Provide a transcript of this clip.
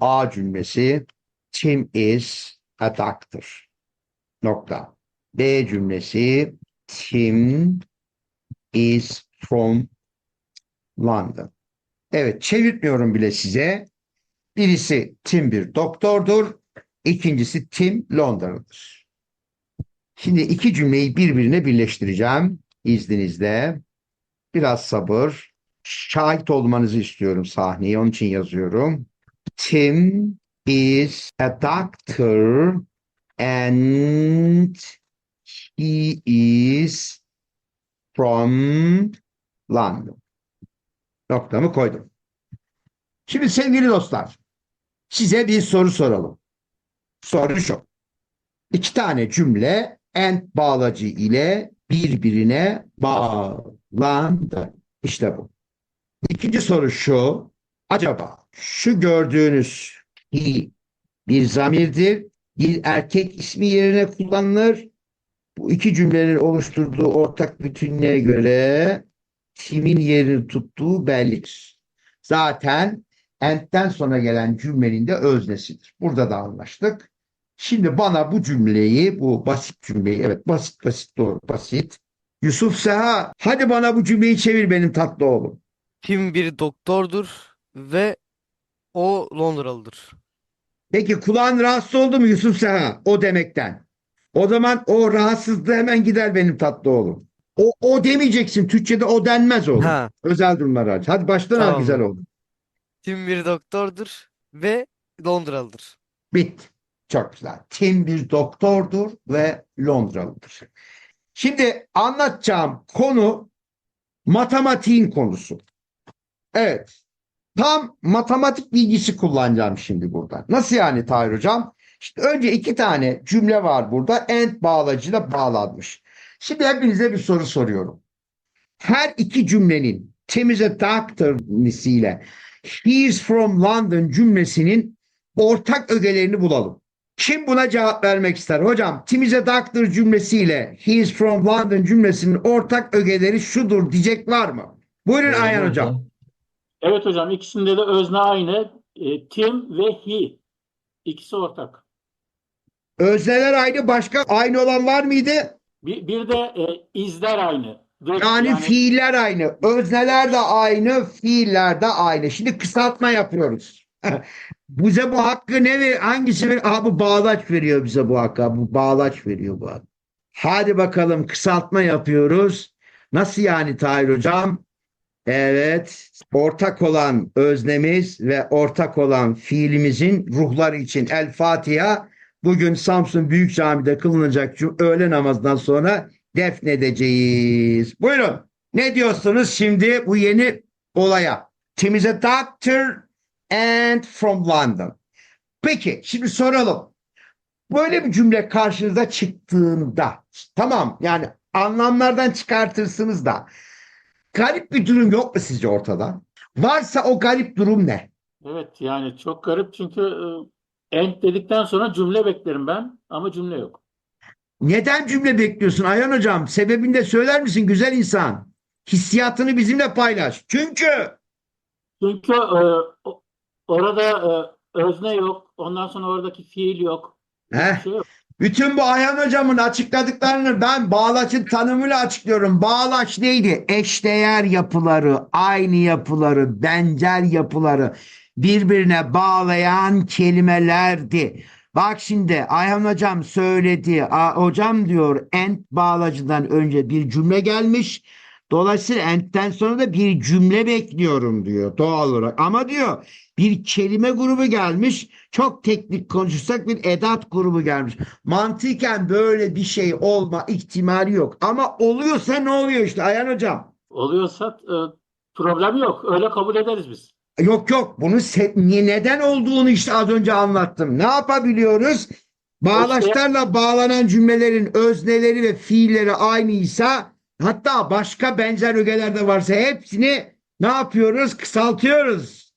A cümlesi Tim is a doctor. Nokta. B cümlesi Tim is from London. Evet çevirtmiyorum bile size. Birisi Tim bir doktordur. İkincisi Tim Londra'dır. Şimdi iki cümleyi birbirine birleştireceğim izninizle. Biraz sabır. Şahit olmanızı istiyorum sahneye. Onun için yazıyorum. Tim is a doctor and he is from London. Noktamı koydum. Şimdi sevgili dostlar, size bir soru soralım. Soru şu. İki tane cümle and bağlacı ile birbirine bağlandı. İşte bu. İkinci soru şu. Acaba şu gördüğünüz bir zamirdir. Bir erkek ismi yerine kullanılır. Bu iki cümlenin oluşturduğu ortak bütünlüğe göre kimin yerini tuttuğu bellidir. Zaten and'den sonra gelen cümlenin de öznesidir. Burada da anlaştık. Şimdi bana bu cümleyi, bu basit cümleyi, evet basit basit doğru basit. Yusuf Seha, hadi bana bu cümleyi çevir benim tatlı oğlum. Tim bir doktordur ve o Londralıdır. Peki kulağın rahatsız oldu mu Yusuf Seha o demekten? O zaman o rahatsızlığı hemen gider benim tatlı oğlum. O, o demeyeceksin. Türkçe'de o denmez oğlum. Ha, Özel durumlar hariç. Hadi baştan al Tamam. güzel oldu. Tim bir doktordur ve Londralıdır. Bitti. Çok güzel. Tim bir doktordur ve Londralıdır. Şimdi anlatacağım konu matematiğin konusu. Evet. Tam matematik bilgisi kullanacağım şimdi burada. Nasıl yani Tahir Hocam? İşte önce iki tane cümle var burada. And bağlacıyla bağlanmış. Şimdi hepinize bir soru soruyorum. Her iki cümlenin a doctor ile he is from London cümlesinin ortak ögelerini bulalım. Kim buna cevap vermek ister? Hocam Tim is a doctor cümlesiyle he is from London cümlesinin ortak ögeleri şudur diyecek var mı? Buyurun Ayhan Hocam. Evet hocam ikisinde de özne aynı. E, Tim ve he. İkisi ortak. Özneler aynı başka aynı olan var mıydı? Bir, bir de e, izler aynı. Dur, Yani, fiiller aynı. Özneler de aynı, fiiller de aynı. Şimdi kısaltma yapıyoruz. bize bu hakkı ne ver? Hangisi ver? Aha bu bağlaç veriyor bize bu hakkı. Bu bağlaç veriyor bu hakkı. Hadi bakalım kısaltma yapıyoruz. Nasıl yani Tahir Hocam? Evet. Ortak olan öznemiz ve ortak olan fiilimizin ruhları için El Fatiha bugün Samsun Büyük Cami'de kılınacak öğle namazından sonra defnedeceğiz. Buyurun. Ne diyorsunuz şimdi bu yeni olaya? Tim is a doctor and from London. Peki şimdi soralım. Böyle bir cümle karşınıza çıktığında tamam yani anlamlardan çıkartırsınız da garip bir durum yok mu sizce ortada? Varsa o garip durum ne? Evet yani çok garip çünkü e, end dedikten sonra cümle beklerim ben ama cümle yok. Neden cümle bekliyorsun Ayhan Hocam? Sebebini de söyler misin güzel insan? Hissiyatını bizimle paylaş. Çünkü Çünkü e, orada e, özne yok. Ondan sonra oradaki fiil yok. Heh. Şey yok. Bütün bu Ayhan Hocam'ın açıkladıklarını ben bağlaçın tanımıyla açıklıyorum. Bağlaç neydi? Eşdeğer yapıları, aynı yapıları, benzer yapıları birbirine bağlayan kelimelerdi. Bak şimdi Ayhan Hocam söyledi. Hocam diyor ent bağlacından önce bir cümle gelmiş. Dolayısıyla entten sonra da bir cümle bekliyorum diyor doğal olarak. Ama diyor bir kelime grubu gelmiş. Çok teknik konuşursak bir edat grubu gelmiş. Mantıken böyle bir şey olma ihtimali yok. Ama oluyorsa ne oluyor işte Ayhan Hocam? Oluyorsa e, problem yok. Öyle kabul ederiz biz. Yok yok bunun se- niye- neden olduğunu işte az önce anlattım. Ne yapabiliyoruz? Bağlaçlarla bağlanan cümlelerin özneleri ve fiilleri aynıysa hatta başka benzer ögeler de varsa hepsini ne yapıyoruz? Kısaltıyoruz.